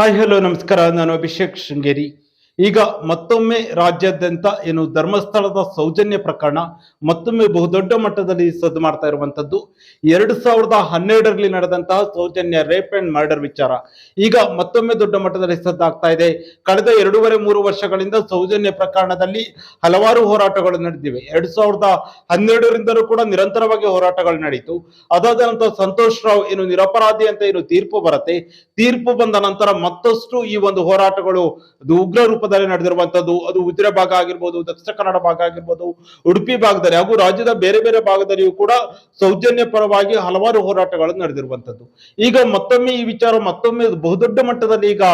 Hi hello ನಮಸ್ಕಾರ. ನಾನು ಅಭಿಷೇಕ್ ಶೃಂಗೇರಿ. ಈಗ ಮತ್ತೊಮ್ಮೆ ರಾಜ್ಯಾದ್ಯಂತ ಏನು ಧರ್ಮಸ್ಥಳದ ಸೌಜನ್ಯ ಪ್ರಕರಣ ಮತ್ತೊಮ್ಮೆ ಬಹುದೊಡ್ಡ ಮಟ್ಟದಲ್ಲಿ ಸದ್ದು ಮಾಡ್ತಾ ಇರುವಂತದ್ದು ಎರಡು ಸಾವಿರದ ಹನ್ನೆರಡರಲ್ಲಿ ನಡೆದಂತಹ ಸೌಜನ್ಯ ರೇಪ್ ಅಂಡ್ ಮರ್ಡರ್ ವಿಚಾರ. ಈಗ ಮತ್ತೊಮ್ಮೆ ದೊಡ್ಡ ಮಟ್ಟದಲ್ಲಿ ಸದ್ದಾಗ್ತಾ ಇದೆ. ಕಳೆದ ಎರಡೂವರೆ ಮೂರು ವರ್ಷಗಳಿಂದ ಸೌಜನ್ಯ ಪ್ರಕರಣದಲ್ಲಿ ಹಲವಾರು ಹೋರಾಟಗಳು ನಡೆದಿವೆ. ಎರಡು ಸಾವಿರದ ಹನ್ನೆರಡರಿಂದಲೂ ಕೂಡ ನಿರಂತರವಾಗಿ ಹೋರಾಟಗಳು ನಡೆಯಿತು. ಅದಾದ ನಂತರ ಸಂತೋಷ್ ರಾವ್ ಏನು ನಿರಪರಾಧಿ ಅಂತ ಏನು ತೀರ್ಪು ಬರುತ್ತೆ. ತೀರ್ಪು ಬಂದ ನಂತರ ಮತ್ತಷ್ಟು ಈ ಒಂದು ಹೋರಾಟಗಳು ಉಗ್ರ ಉಗ್ರ ರೂಪದಲ್ಲಿ ನಡೆದಿರುವಂತದ್ದು ಅದು ಉತ್ತರ ಭಾಗ ಆಗಿರ್ಬೋದು, ದಕ್ಷಿಣ ಕನ್ನಡ ಭಾಗ ಆಗಿರ್ಬೋದು, ಉಡುಪಿ ಭಾಗದಲ್ಲಿ ಹಾಗೂ ರಾಜ್ಯದ ಬೇರೆ ಬೇರೆ ಭಾಗದಲ್ಲಿಯೂ ಕೂಡ ಸೌಜನ್ಯ ಪರವಾಗಿ ಹಲವಾರು ಹೋರಾಟಗಳು ನಡೆದಿರುವಂತದ್ದು ಈಗ ಮತ್ತೊಮ್ಮೆ ಈ ವಿಚಾರ, ಮತ್ತೊಮ್ಮೆ ಬಹುದೊಡ್ಡ ಮಟ್ಟದಲ್ಲಿ ಈಗ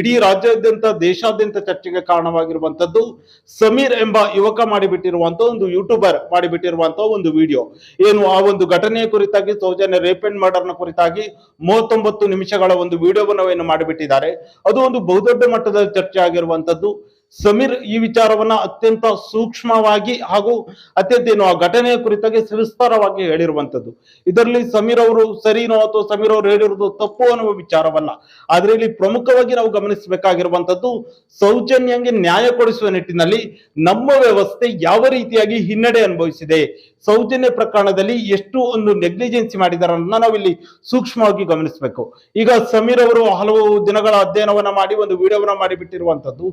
ಇಡೀ ರಾಜ್ಯಾದ್ಯಂತ, ದೇಶಾದ್ಯಂತ ಚರ್ಚೆಗೆ ಕಾರಣವಾಗಿರುವಂತದ್ದು ಸಮೀರ್ ಎಂಬ ಯುವಕ ಮಾಡಿಬಿಟ್ಟಿರುವಂತ ಒಂದು ಯೂಟ್ಯೂಬರ್ ಮಾಡಿಬಿಟ್ಟಿರುವಂತಹ ಒಂದು ವಿಡಿಯೋ. ಏನು ಆ ಒಂದು ಘಟನೆಯ ಕುರಿತಾಗಿ, ಸೌಜನ್ಯ ರೇಪ್ ಅಂಡ್ ಮರ್ಡರ್ನ ಕುರಿತಾಗಿ ಮೂವತ್ತೊಂಬತ್ತು ನಿಮಿಷಗಳ ಒಂದು ವಿಡಿಯೋವನ್ನು ಏನು ಮಾಡಿಬಿಟ್ಟಿದ್ದಾರೆ. ಅದು ಒಂದು ಬಹುದೊಡ್ಡ ಮಟ್ಟದ ಚರ್ಚೆ ಆಗಿರುವಂತದ್ದು ど ಸಮೀರ್ ಈ ವಿಚಾರವನ್ನ ಅತ್ಯಂತ ಸೂಕ್ಷ್ಮವಾಗಿ ಹಾಗೂ ಅತ್ಯಂತ ಏನು ಆ ಘಟನೆಯ ಕುರಿತಾಗಿ ಸವಿಸ್ತಾರವಾಗಿ ಹೇಳಿರುವಂತದ್ದು ಇದರಲ್ಲಿ ಸಮೀರ್ ಅವರು ಸರಿನೋ ಅಥವಾ ಸಮೀರ್ ಅವರು ಹೇಳಿರುವುದು ತಪ್ಪು ಅನ್ನುವ ವಿಚಾರವಲ್ಲ. ಆದ್ರೆ ಇಲ್ಲಿ ಪ್ರಮುಖವಾಗಿ ನಾವು ಗಮನಿಸಬೇಕಾಗಿರುವಂತದ್ದು ಸೌಜನ್ಯಂಗೆ ನ್ಯಾಯ ಕೊಡಿಸುವ ನಿಟ್ಟಿನಲ್ಲಿ ನಮ್ಮ ವ್ಯವಸ್ಥೆ ಯಾವ ರೀತಿಯಾಗಿ ಹಿನ್ನಡೆ ಅನುಭವಿಸಿದೆ, ಸೌಜನ್ಯ ಪ್ರಕರಣದಲ್ಲಿ ಎಷ್ಟು ಒಂದು ನೆಗ್ಲಿಜೆನ್ಸಿ ಮಾಡಿದ್ದಾರೆ ಅನ್ನೋದನ್ನ ನಾವಿಲ್ಲಿ ಸೂಕ್ಷ್ಮವಾಗಿ ಗಮನಿಸಬೇಕು. ಈಗ ಸಮೀರ್ ಅವರು ಹಲವು ದಿನಗಳ ಅಧ್ಯಯನವನ್ನ ಮಾಡಿ, ಒಂದು ವಿಡಿಯೋವನ್ನ ಮಾಡಿ ಬಿಟ್ಟಿರುವಂತದ್ದು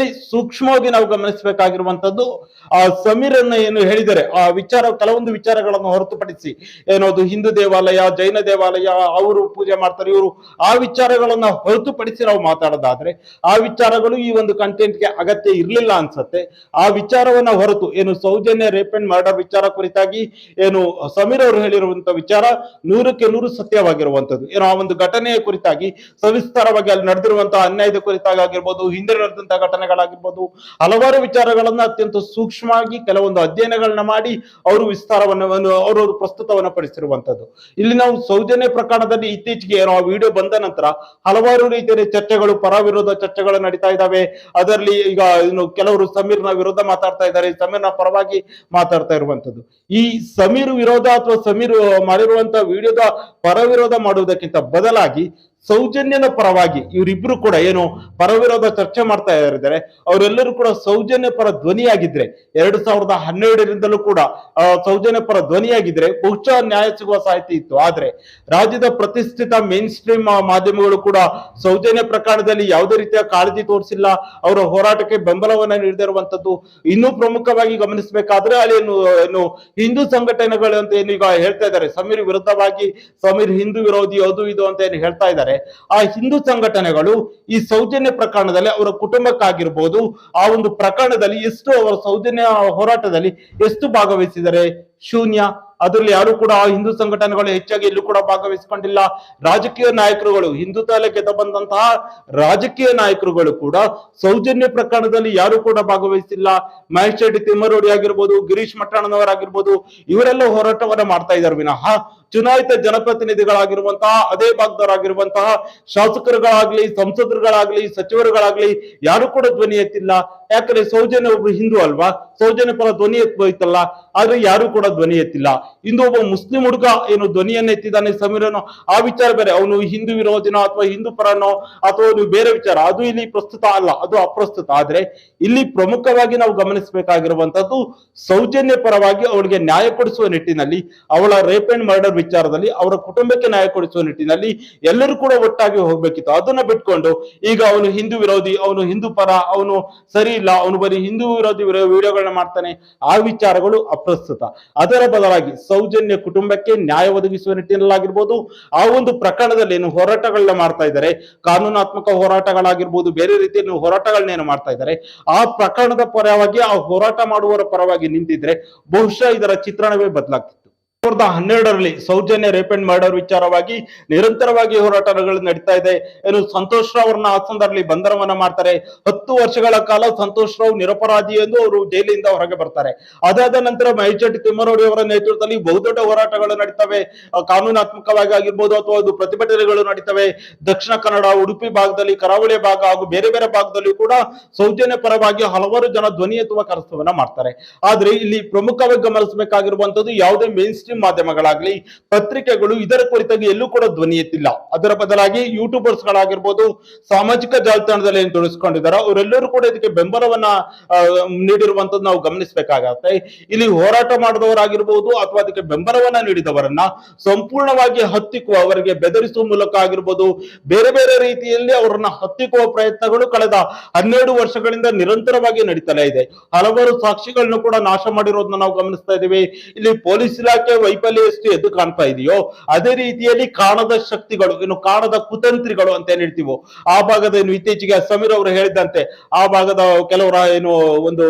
ಇದರಲ್ಲಿ ಸೂಕ್ಷ್ಮವಾಗಿ ನಾವು ಗಮನಿಸಬೇಕಾಗಿರುವಂತದ್ದು ಆ ಸಮೀರನ್ನ ಏನು ಹೇಳಿದರೆ ಆ ವಿಚಾರ, ಕೆಲವೊಂದು ವಿಚಾರಗಳನ್ನು ಹೊರತುಪಡಿಸಿ ಏನೋದು ಹಿಂದೂ ದೇವಾಲಯ, ಜೈನ ದೇವಾಲಯ, ಅವರು ಪೂಜೆ ಮಾಡ್ತಾರೆ, ಇವರು ಆ ವಿಚಾರಗಳನ್ನ ಹೊರತುಪಡಿಸಿ ನಾವು ಮಾತಾಡೋದಾದ್ರೆ, ಆ ವಿಚಾರಗಳು ಈ ಒಂದು ಕಂಟೆಂಟ್ಗೆ ಅಗತ್ಯ ಇರಲಿಲ್ಲ ಅನ್ಸತ್ತೆ. ಆ ವಿಚಾರವನ್ನ ಹೊರತು ಏನು ಸೌಜನ್ಯ ರೇಪ್ ಅಂಡ್ ಮರ್ಡರ್ ವಿಚಾರ ಕುರಿತಾಗಿ ಏನು ಸಮೀರ್ ಅವರು ಹೇಳಿರುವಂತ ವಿಚಾರ ನೂರಕ್ಕೆ ನೂರು ಸತ್ಯವಾಗಿರುವಂತದ್ದು ಏನು ಆ ಒಂದು ಘಟನೆಯ ಕುರಿತಾಗಿ ಸವಿಸ್ತಾರವಾಗಿ ಅಲ್ಲಿ ನಡೆದಿರುವಂತಹ ಅನ್ಯಾಯದ ಕುರಿತಾಗಿ ಆಗಿರ್ಬೋದು, ಹಿಂದೆ ನಡೆದಂತಹ ಘಟನೆಗಳಾಗಿರ್ಬೋದು ಹಲವಾರು ವಿಚಾರಗಳನ್ನ ಅತ್ಯಂತ ಸೂಕ್ಷ್ಮವಾಗಿ ಕೆಲವೊಂದು ಅಧ್ಯಯನಗಳನ್ನ ಮಾಡಿ ಅವರು ವಿಸ್ತಾರವನ್ನು ಅವರು ಪ್ರಸ್ತುತವನ್ನು ಪಡಿಸಿರುವಂತದ್ದು. ಇಲ್ಲಿ ನಾವು ಸೌಜನ್ಯ ಪ್ರಕರಣದಲ್ಲಿ ಇತ್ತೀಚೆಗೆ ಏನೋ ವಿಡಿಯೋ ಬಂದ ನಂತರ ಹಲವಾರು ರೀತಿಯ ಚರ್ಚೆಗಳು ಪರ ವಿರೋಧ ಚರ್ಚೆಗಳು ನಡೀತಾ ಇದ್ದಾವೆ. ಅದರಲ್ಲಿ ಈಗ ಇನ್ನು ಕೆಲವರು ಸಮೀರ್ನ ವಿರೋಧ ಮಾತಾಡ್ತಾ ಇದ್ದಾರೆ. ಸಮೀರ್ನ ಪರವಾಗಿ ಮಾತಾಡ್ತಾ ಇರುವಂತದ್ದು. ಈ ಸಮೀರ್ ವಿರೋಧ ಅಥವಾ ಸಮೀರ್ ಮಾಡಿರುವಂತಹ ವಿಡಿಯೋದ ಪರ ವಿರೋಧ ಮಾಡುವುದಕ್ಕಿಂತ ಬದಲಾಗಿ ಸೌಜನ್ಯದ ಪರವಾಗಿ ಇವರಿಬ್ರು ಕೂಡ ಏನು ಪರವಿರೋಧ ಚರ್ಚೆ ಮಾಡ್ತಾ ಇದ್ದಾರೆ. ಅವರೆಲ್ಲರೂ ಕೂಡ ಸೌಜನ್ಯ ಪರ ಧ್ವನಿಯಾಗಿದ್ರೆ ಎರಡು ಸಾವಿರದ ಹನ್ನೆರಡರಿಂದಲೂ ಕೂಡ ಸೌಜನ್ಯ ಪರ ಧ್ವನಿಯಾಗಿದ್ರೆ ಬಹುಶಃ ನ್ಯಾಯ ಸಿಗುವ ಸಾಹಿತ್ಯ ಇತ್ತು. ಆದ್ರೆ ರಾಜ್ಯದ ಪ್ರತಿಷ್ಠಿತ ಮೇನ್ ಸ್ಟ್ರೀಮ್ ಮಾಧ್ಯಮಗಳು ಕೂಡ ಸೌಜನ್ಯ ಪ್ರಕರಣದಲ್ಲಿ ಯಾವುದೇ ರೀತಿಯ ಕಾಳಜಿ ತೋರಿಸಿಲ್ಲ. ಅವರ ಹೋರಾಟಕ್ಕೆ ಬೆಂಬಲವನ್ನು ನೀಡಿರುವಂತದ್ದು ಇನ್ನೂ ಪ್ರಮುಖವಾಗಿ ಗಮನಿಸಬೇಕಾದ್ರೆ ಅಲ್ಲಿ ಏನು ಏನು ಹಿಂದೂ ಸಂಘಟನೆಗಳು ಅಂತ ಏನು ಈಗ ಹೇಳ್ತಾ ಇದ್ದಾರೆ. ಸಮೀರ್ ವಿರುದ್ಧವಾಗಿ, ಸಮೀರ್ ಹಿಂದೂ ವಿರೋಧಿ ಅದು ಇದು ಅಂತ ಏನು ಹೇಳ್ತಾ ಇದ್ದಾರೆ. ಆ ಹಿಂದೂ ಸಂಘಟನೆಗಳು ಈ ಸೌಜನ್ಯ ಪ್ರಕರಣದಲ್ಲಿ ಅವರ ಕುಟುಂಬಕ್ಕಾಗಿರ್ಬೋದು, ಆ ಒಂದು ಪ್ರಕರಣದಲ್ಲಿ ಎಷ್ಟು ಅವರ ಸೌಜನ್ಯ ಹೋರಾಟದಲ್ಲಿ ಎಷ್ಟು ಭಾಗವಹಿಸಿದ್ದಾರೆ? ಶೂನ್ಯ. ಅದರಲ್ಲಿ ಯಾರು ಕೂಡ ಆ ಹಿಂದೂ ಸಂಘಟನೆಗಳು ಹೆಚ್ಚಾಗಿ ಎಲ್ಲೂ ಕೂಡ ಭಾಗವಹಿಸಿಕೊಂಡಿಲ್ಲ. ರಾಜಕೀಯ ನಾಯಕರುಗಳು ಹಿಂದುತ್ವ ಗೆದ್ದ ಬಂದಂತಹ ರಾಜಕೀಯ ನಾಯಕರುಗಳು ಕೂಡ ಸೌಜನ್ಯ ಪ್ರಕರಣದಲ್ಲಿ ಯಾರು ಕೂಡ ಭಾಗವಹಿಸಿಲ್ಲ. ಮಹೇಶ್ ಶೆಟ್ಟಿ ತಿಮ್ಮರೋಡಿ ಆಗಿರ್ಬೋದು, ಗಿರೀಶ್ ಮಟ್ಟಣ್ಣನವರಾಗಿರ್ಬೋದು ಇವರೆಲ್ಲ ಹೋರಾಟವನ್ನ ಮಾಡ್ತಾ ಇದ್ದಾರೆ. ವಿನಃ ಚುನಾಯಿತ ಜನಪ್ರತಿನಿಧಿಗಳಾಗಿರುವಂತಹ, ಅದೇ ಭಾಗದವರಾಗಿರುವಂತಹ ಶಾಸಕರುಗಳಾಗ್ಲಿ, ಸಂಸದರುಗಳಾಗ್ಲಿ, ಸಚಿವರುಗಳಾಗ್ಲಿ, ಯಾರು ಕೂಡ ಧ್ವನಿ ಎತ್ತಿಲ್ಲ. ಯಾಕಂದ್ರೆ ಸೌಜನ್ಯ ಒಬ್ರು ಹಿಂದೂ ಅಲ್ವಾ? ಸೌಜನ್ಯ ಪರ ಧ್ವನಿ ಎತ್ತೋಯ್ತಲ್ಲ ಆದ್ರೆ ಯಾರು ಕೂಡ ಧ್ವನಿ ಎತ್ತಿಲ್ಲ. ಇಂದು ಒಬ್ಬ ಮುಸ್ಲಿಂ ಹುಡುಗ ಏನು ಧ್ವನಿಯನ್ನ ಎತ್ತಿದ್ದಾನೆ ಸಮೀರನು? ಆ ವಿಚಾರ ಬೇರೆ. ಅವನು ಹಿಂದೂ ವಿರೋಧಿನೋ ಅಥವಾ ಹಿಂದೂ ಪರನೋ? ಅಥವಾ ಬೇರೆ ವಿಚಾರ? ಅದು ಇಲ್ಲಿ ಪ್ರಸ್ತುತ ಅಲ್ಲ, ಅದು ಅಪ್ರಸ್ತುತ. ಆದ್ರೆ ಇಲ್ಲಿ ಪ್ರಮುಖವಾಗಿ ನಾವು ಗಮನಿಸಬೇಕಾಗಿರುವಂತದ್ದು ಸೌಜನ್ಯ ಪರವಾಗಿ ಅವಳಿಗೆ ನ್ಯಾಯ ಕೊಡಿಸುವ ನಿಟ್ಟಿನಲ್ಲಿ ಅವಳ ರೇಪ್ ಅಂಡ್ ಮರ್ಡರ್ ವಿಚಾರದಲ್ಲಿ ಅವರ ಕುಟುಂಬಕ್ಕೆ ನ್ಯಾಯ ಕೊಡಿಸುವ ನಿಟ್ಟಿನಲ್ಲಿ ಎಲ್ಲರೂ ಕೂಡ ಒಟ್ಟಾಗಿ ಹೋಗ್ಬೇಕಿತ್ತು. ಅದನ್ನ ಬಿಟ್ಕೊಂಡು ಈಗ ಅವನು ಹಿಂದೂ ವಿರೋಧಿ, ಅವನು ಹಿಂದೂ ಪರ, ಅವನು ಸರಿ ಇಲ್ಲ, ಅವನು ಬರೀ ಹಿಂದೂ ವಿರೋಧಿ ವಿಡಿಯೋಗಳನ್ನ ಮಾಡ್ತಾನೆ. ಆ ವಿಚಾರಗಳು ಅಪ್ರಸ್ತುತ. ಅದರ ಬದಲಾಗಿ ಸೌಜನ್ಯ ಕುಟುಂಬಕ್ಕೆ ನ್ಯಾಯ ಒದಗಿಸುವ ನಿಟ್ಟಿನಲ್ಲಾಗಿರ್ಬೋದು, ಆ ಒಂದು ಪ್ರಕರಣದಲ್ಲಿ ಏನು ಹೋರಾಟಗಳನ್ನ ಮಾಡ್ತಾ ಇದ್ದಾರೆ, ಕಾನೂನಾತ್ಮಕ ಹೋರಾಟಗಳಾಗಿರ್ಬೋದು, ಬೇರೆ ರೀತಿಯಲ್ಲಿ ಹೋರಾಟಗಳನ್ನೇನು ಮಾಡ್ತಾ ಇದ್ದಾರೆ, ಆ ಪ್ರಕರಣದ ಪರವಾಗಿ, ಆ ಹೋರಾಟ ಮಾಡುವವರ ಪರವಾಗಿ ನಿಂತಿದ್ರೆ ಬಹುಶಃ ಇದರ ಚಿತ್ರಣವೇ ಬದಲಾಗ್ತಿತ್ತು. ಸಾವಿರದ ಹನ್ನೆರಡರಲ್ಲಿ ಸೌಜನ್ಯ ರೇಪ್ ಅಂಡ್ ಮರ್ಡರ್ ವಿಚಾರವಾಗಿ ನಿರಂತರವಾಗಿ ಹೋರಾಟಗಳು ನಡೀತಾ ಇದೆ. ಏನು ಸಂತೋಷ್ ರಾವ್ ಅವ್ರನ್ನ ಹಾಸನದಲ್ಲಿ ಬಂಧನವನ್ನ ಮಾಡ್ತಾರೆ. ಹತ್ತು ವರ್ಷಗಳ ಕಾಲ ಸಂತೋಷ್ ರಾವ್ ನಿರಪರಾಧಿ ಎಂದು ಅವರು ಜೈಲಿನಿಂದ ಹೊರಗೆ ಬರ್ತಾರೆ. ಅದಾದ ನಂತರ ಮಹೇಶೆಟ್ಟಿ ತಿಮ್ಮರೋಡಿ ಅವರ ನೇತೃತ್ವದಲ್ಲಿ ಬಹುದೊಡ್ಡ ಹೋರಾಟಗಳು ನಡೀತವೆ. ಕಾನೂನಾತ್ಮಕವಾಗಿ ಆಗಿರ್ಬೋದು ಅಥವಾ ಅದು ಪ್ರತಿಭಟನೆಗಳು ನಡೀತವೆ. ದಕ್ಷಿಣ ಕನ್ನಡ, ಉಡುಪಿ ಭಾಗದಲ್ಲಿ, ಕರಾವಳಿ ಭಾಗ ಹಾಗೂ ಬೇರೆ ಬೇರೆ ಭಾಗದಲ್ಲಿ ಕೂಡ ಸೌಜನ್ಯ ಪರವಾಗಿ ಹಲವಾರು ಜನ ಧ್ವನಿ ಎತ್ತುವ ಕರಸ್ತವನ್ನ ಮಾಡ್ತಾರೆ. ಆದ್ರೆ ಇಲ್ಲಿ ಪ್ರಮುಖವಾಗಿ ಗಮನಿಸಬೇಕಾಗಿರುವಂತದ್ದು ಯಾವುದೇ ಮೇನ್ ಸ್ಟ್ರೀಮ್ ಮಾಧ್ಯಮಗಳಾಗ್ಲಿ, ಪತ್ರಿಕೆಗಳು ಇದರ ಕುರಿತಾಗಿ ಎಲ್ಲೂ ಕೂಡ ಧ್ವನಿ ಎತ್ತಿಲ್ಲ. ಅದರ ಬದಲಾಗಿ ಯೂಟ್ಯೂಬರ್ಸ್ ಗಳಾಗಿರ್ಬೋದು, ಸಾಮಾಜಿಕ ಜಾಲತಾಣದಲ್ಲಿ ಏನು ತೊಡಗಿಸ್ಕೊಂಡಿದ್ದಾರೆ ಅವರೆಲ್ಲರೂ ಕೂಡ ಇದಕ್ಕೆ ಬೆಂಬಲವನ್ನ ನೀಡಿರುವಂತದ್ದು ನಾವು ಗಮನಿಸಬೇಕಾಗತ್ತೆ. ಇಲ್ಲಿ ಹೋರಾಟ ಮಾಡಿದವರಾಗಿರ್ಬೋದು ಅಥವಾ ಅದಕ್ಕೆ ಬೆಂಬಲವನ್ನ ನೀಡಿದವರನ್ನ ಸಂಪೂರ್ಣವಾಗಿ ಹತ್ತಿಕ್ಕುವ, ಅವರಿಗೆ ಬೆದರಿಸುವ ಮೂಲಕ ಆಗಿರ್ಬೋದು, ಬೇರೆ ಬೇರೆ ರೀತಿಯಲ್ಲಿ ಅವರನ್ನ ಹತ್ತಿಕ್ಕುವ ಪ್ರಯತ್ನಗಳು ಕಳೆದ ಹನ್ನೆರಡು ವರ್ಷಗಳಿಂದ ನಿರಂತರವಾಗಿ ನಡೀತಲೇ ಇದೆ. ಹಲವಾರು ಸಾಕ್ಷಿಗಳನ್ನು ಕೂಡ ನಾಶ ಮಾಡಿರೋದನ್ನ ನಾವು ಗಮನಿಸ್ತಾ ಇದ್ದೀವಿ. ಇಲ್ಲಿ ಪೊಲೀಸ್ ಇಲಾಖೆ ವೈಫಲ್ಯ ಎಷ್ಟು ಎದ್ದು ಕಾಣ್ತಾ ಇದೆಯೋ, ಅದೇ ರೀತಿಯಲ್ಲಿ ಕಾಣದ ಶಕ್ತಿಗಳು, ಇನ್ನು ಕಾಣದ ಕುತಂತ್ರಿಗಳು ಅಂತ ಏನ್ ಹೇಳ್ತೀವೋ, ಆ ಭಾಗದ ಏನು ಇತ್ತೀಚೆಗೆ ಸಮೀರ್ ಅವರು ಹೇಳಿದಂತೆ, ಆ ಭಾಗದ ಕೆಲವರ ಏನು ಒಂದು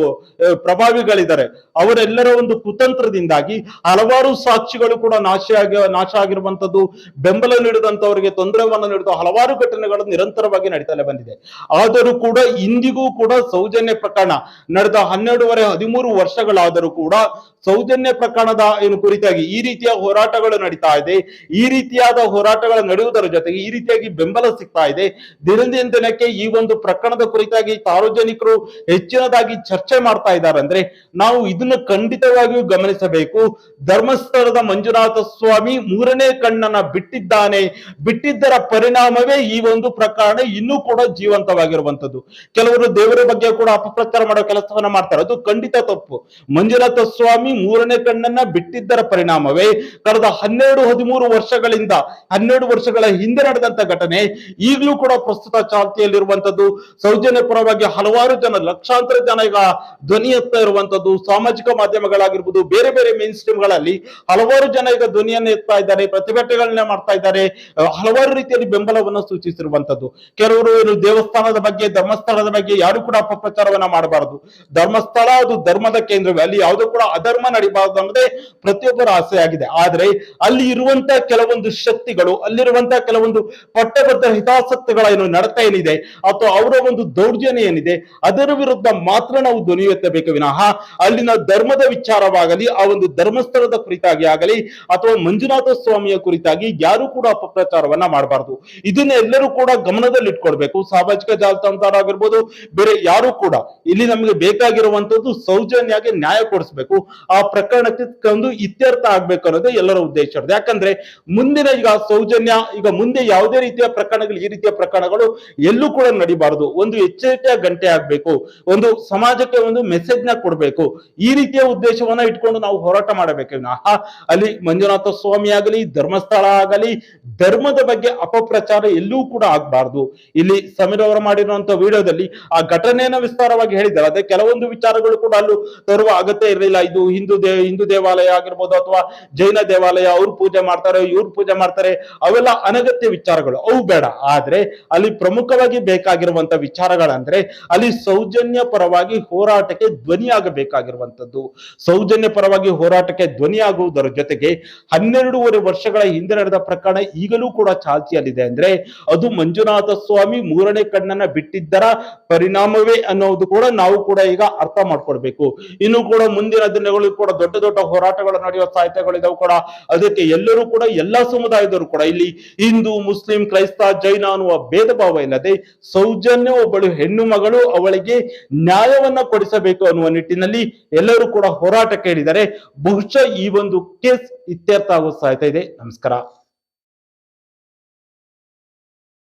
ಪ್ರಭಾವಿಗಳಿದ್ದಾರೆ. ಅವರೆಲ್ಲರ ಒಂದು ಕುತಂತ್ರದಿಂದಾಗಿ ಹಲವಾರು ಸಾಕ್ಷಿಗಳು ಕೂಡ ನಾಶ ಆಗಿ, ನಾಶ ಆಗಿರುವಂತದ್ದು ಬೆಂಬಲ ನೀಡಿದಂತವರಿಗೆ ತೊಂದರೆವನ್ನು ನೀಡಿದ ಹಲವಾರು ಘಟನೆಗಳು ನಿರಂತರವಾಗಿ ನಡೀತಲೇ ಬಂದಿದೆ. ಆದರೂ ಕೂಡ ಇಂದಿಗೂ ಕೂಡ ಸೌಜನ್ಯ ಪ್ರಕರಣ, ನಡೆದ ಹನ್ನೆರಡುವರೆ ಹದಿಮೂರು ವರ್ಷಗಳಾದರೂ ಕೂಡ ಸೌಜನ್ಯ ಪ್ರಕರಣದ ಏನು ಕುರಿತಾಗಿ ಈ ರೀತಿಯ ಹೋರಾಟಗಳು ನಡೀತಾ ಇದೆ. ಈ ರೀತಿಯಾದ ಹೋರಾಟಗಳು ನಡೆಯುವುದರ ಜೊತೆಗೆ ಈ ರೀತಿಯಾಗಿ ಬೆಂಬಲ ಸಿಗ್ತಾ ಇದೆ. ದಿನದಿಂದ ದಿನಕ್ಕೆ ಈ ಒಂದು ಪ್ರಕರಣದ ಕುರಿತಾಗಿ ಸಾರ್ವಜನಿಕರು ಹೆಚ್ಚಿನದಾಗಿ ಚರ್ಚೆ ಮಾಡ್ತಾ ಇದ್ದಾರೆ ಅಂದ್ರೆ ನಾವು ಇದನ್ನು ಖಂಡಿತವಾಗಿಯೂ ಗಮನಿಸಬೇಕು. ಧರ್ಮಸ್ಥಳದ ಮಂಜುನಾಥ ಸ್ವಾಮಿ ಮೂರನೇ ಕಣ್ಣನ್ನ ಬಿಟ್ಟಿದ್ದಾನೆ. ಬಿಟ್ಟಿದ್ದರ ಪರಿಣಾಮವೇ ಈ ಒಂದು ಪ್ರಕರಣ ಇನ್ನೂ ಕೂಡ ಜೀವಂತವಾಗಿರುವಂತದ್ದು ಕೆಲವರು ದೇವರ ಬಗ್ಗೆ ಕೂಡ ಅಪಪ್ರಚಾರ ಮಾಡೋ ಕೆಲಸವನ್ನ ಮಾಡ್ತಾರೆ. ಅದು ಖಂಡಿತ ತಪ್ಪು. ಮಂಜುನಾಥ ಸ್ವಾಮಿ ಮೂರನೇ ಕಣ್ಣನ್ನ ಬಿಟ್ಟಿದ್ದರ ಪರಿಣಾಮವೇ? ಕಳೆದ ಹನ್ನೆರಡು, ಹದಿಮೂರು ವರ್ಷಗಳಿಂದ, ಹನ್ನೆರಡು ವರ್ಷಗಳ ಹಿಂದೆ ನಡೆದಂತ ಘಟನೆ, ಈಗಲೂ ಕೂಡ ಪ್ರಸ್ತುತ ಚಾಲ್ತಿಯಲ್ಲಿರುವಂತದ್ದು ಸೌಜನ್ಯ ಪರವಾಗಿ ಹಲವಾರು ಜನ, ಲಕ್ಷಾಂತರ ಜನ ಈಗ ಧ್ವನಿ ಎತ್ತಾ ಇರುವಂತದ್ದು, ಸಾಮಾಜಿಕ ಮಾಧ್ಯಮಗಳಾಗಿರ್ಬೋದು, ಬೇರೆ ಬೇರೆ ಮೇನ್ ಸ್ಟ್ರೀಮ್ಗಳಲ್ಲಿ ಹಲವಾರು ಜನ ಈಗ ಧ್ವನಿಯನ್ನು ಎತ್ತಾ ಇದ್ದಾರೆ, ಪ್ರತಿಭಟನೆಗಳನ್ನ ಮಾಡ್ತಾ ಇದ್ದಾರೆ ಹಲವಾರು ರೀತಿಯಲ್ಲಿ ಬೆಂಬಲವನ್ನು ಸೂಚಿಸಿರುವಂತದ್ದು. ಕೆಲವರು ಏನು ದೇವಸ್ಥಾನದ ಬಗ್ಗೆ, ಧರ್ಮಸ್ಥಳದ ಬಗ್ಗೆ ಯಾರು ಕೂಡ ಅಪಪ್ರಚಾರವನ್ನ ಮಾಡಬಾರದು. ಧರ್ಮಸ್ಥಳ ಅದು ಧರ್ಮದ ಕೇಂದ್ರವೇ, ಅಲ್ಲಿ ಯಾವುದೂ ಕೂಡ ಅಧರ್ಮ ನಡಿಬಾರದು ಅನ್ನೋದೇ ಪ್ರತಿಯೊಬ್ಬರ ಆಸೆಯಾಗಿದೆ ಆದರೆ ಅಲ್ಲಿ ಇರುವಂತಹ ಕೆಲವೊಂದು ಶಕ್ತಿಗಳು ಅಲ್ಲಿರುವಂತಹ ಕೆಲವೊಂದು ಪಠ್ಯಬದ್ಧ ಹಿತಾಸಕ್ತಿಗಳ ಏನು ನಡತೆ ಏನಿದೆ, ಅಥವಾ ಅವರ ಒಂದು ದೌರ್ಜನ್ಯ ಏನಿದೆ, ಅದರ ವಿರುದ್ಧ ಮಾತ್ರ ನಾವು ಧ್ವನಿ ಎತ್ತಬೇಕು ವಿನಃ. ಅಲ್ಲಿನ ಧರ್ಮದ ವಿಚಾರವಾಗಲಿ, ಆ ಒಂದು ಧರ್ಮಸ್ಥಳದ ಕುರಿತಾಗಿ ಆಗಲಿ, ಅಥವಾ ಮಂಜುನಾಥ ಸ್ವಾಮಿಯ ಕುರಿತಾಗಿ ಯಾರು ಕೂಡ ಅಪಪ್ರಚಾರವನ್ನ ಮಾಡಬಾರದು. ಇದನ್ನ ಎಲ್ಲರೂ ಕೂಡ ಗಮನದಲ್ಲಿ ಇಟ್ಕೊಳ್ಬೇಕು ಸಾಮಾಜಿಕ ಜಾಲತಾಣದಾಗಿರ್ಬೋದು ಬೇರೆ ಯಾರು ಕೂಡ ಇಲ್ಲಿ ನಮಗೆ ಬೇಕಾಗಿರುವಂತದ್ದು ಸೌಜನ್ಯಾಗಿ ನ್ಯಾಯ ಕೊಡಿಸ್ಬೇಕು. ಆ ಪ್ರಕರಣಕ್ಕೆ ಒಂದು ಇತ್ಯರ್ಥ ಆಗ್ಬೇಕು ಅನ್ನೋದೇ ಎಲ್ಲರ ಉದ್ದೇಶ ಇರೋದು. ಯಾಕಂದ್ರೆ ಮುಂದಿನ ಈಗ ಸೌಜನ್ಯ, ಈಗ ಮುಂದೆ ಯಾವುದೇ ರೀತಿಯ ಪ್ರಕರಣಗಳು, ಈ ರೀತಿಯ ಪ್ರಕರಣಗಳು ಎಲ್ಲೂ ಕೂಡ ನಡಿಬಾರದು. ಒಂದು ಎಚ್ಚರಿಕೆಯ ಗಂಟೆ ಆಗ್ಬೇಕು. ಒಂದು ಸಮಾಜಕ್ಕೆ ಒಂದು ಮೆಸೇಜ್ನ ಕೊಡ್ಬೇಕು. ಈ ರೀತಿಯ ಉದ್ದೇಶವನ್ನ ಇಟ್ಕೊಂಡು ನಾವು ಹೋರಾಟ ಮಾಡಬೇಕು. ಅಲ್ಲಿ ಮಂಜುನಾಥ ಸ್ವಾಮಿ ಆಗಲಿ, ಧರ್ಮಸ್ಥಳ ಆಗಲಿ, ಧರ್ಮದ ಬಗ್ಗೆ ಅಪಪ್ರಚಾರ ಎಲ್ಲೂ ಕೂಡ ಆಗ್ಬಾರ್ದು. ಇಲ್ಲಿ ಸಮೀರ್ ಅವರು ಮಾಡಿರುವಂತ ವಿಡಿಯೋದಲ್ಲಿ ಆ ಘಟನೆಯನ್ನ ವಿಸ್ತಾರವಾಗಿ ಹೇಳಿದ್ದಾರೆ. ಅದೇ ಕೆಲವೊಂದು ವಿಚಾರಗಳು ಕೂಡ ಅಲ್ಲೂ ತರುವ ಅಗತ್ಯ ಇರಲಿಲ್ಲ. ಇದು ಹಿಂದೂ ದೇ, ಹಿಂದೂ ದೇವಾಲಯ ಆಗಿರ್ಬೋದು ಅಥವಾ ಜೈನ ದೇವಾಲಯ ಅವ್ರು ಪೂಜೆ ಮಾಡ್ತಾರೆ, ಇವ್ರು ಪೂಜೆ ಮಾಡ್ತಾರೆ, ಅವೆಲ್ಲ ಅನಗತ್ಯ ವಿಚಾರಗಳು. ಅವು ಬೇಡ. ಆದ್ರೆ ಅಲ್ಲಿ ಪ್ರಮುಖವಾಗಿ ಬೇಕಾಗಿರುವಂತ ವಿಚಾರಗಳಂದ್ರೆ ಅಲ್ಲಿ ಸೌಜನ್ಯ ಪರವಾಗಿ ಹೋರಾಟಕ್ಕೆ ಧ್ವನಿಯಾಗಬೇಕಾಗಿರುವಂತದ್ದು ಸೌಜನ್ಯ ಪರವಾಗಿ ಹೋರಾಟಕ್ಕೆ ಧ್ವನಿಯಾಗುವುದರ ಜೊತೆಗೆ ಹನ್ನೆರಡೂವರೆ ವರ್ಷಗಳ ಹಿಂದೆ ನಡೆದ ಪ್ರಕರಣ ಈಗಲೂ ಕೂಡ ಚಾಲ್ತಿಯಲ್ಲಿದೆ ಅಂದ್ರೆ ಅದು ಮಂಜುನಾಥ ಸ್ವಾಮಿ ಮೂರನೇ ಕಣ್ಣನ್ನ ಬಿಟ್ಟಿದ್ದರ ಪರಿಣಾಮವೇ ಅನ್ನೋದು ಕೂಡ ನಾವು ಕೂಡ ಈಗ ಅರ್ಥ ಮಾಡ್ಕೊಳ್ಬೇಕು. ಇನ್ನು ಕೂಡ ಮುಂದಿನ ದಿನಗಳು ಕೂಡ ದೊಡ್ಡ ದೊಡ್ಡ ಹೋರಾಟಗಳು ನಡೆಯುವ ಸಾಹಿತ್ಯಗಳಿದಾವೆ ಕೂಡ. ಅದಕ್ಕೆ ಎಲ್ಲರೂ ಕೂಡ, ಎಲ್ಲಾ ಸಮುದಾಯದವರು ಕೂಡ ಇಲ್ಲಿ ಹಿಂದೂ, ಮುಸ್ಲಿಂ, ಕ್ರೈಸ್ತ, ಜೈನ ಅನ್ನುವ ಭೇದ ಭಾವ ಇಲ್ಲದೆ ಸೌಜನ್ಯ ಒಬ್ಬಳು ಹೆಣ್ಣು ಮಗಳು ಅವಳಿಗೆ ನ್ಯಾಯವನ್ನ ಕೊಡಿಸಬೇಕು ಅನ್ನುವ ನಿಟ್ಟಿನಲ್ಲಿ ಎಲ್ಲರೂ ಕೂಡ ಹೋರಾಟ ಕೇಳಿದರೆ ಬಹುಶಃ ಈ ಒಂದು ಕೇಸ್ ಇತ್ಯರ್ಥ ಆಗೋ ಸಾಯ್ತಾ ಇದೆ. ನಮಸ್ಕಾರ.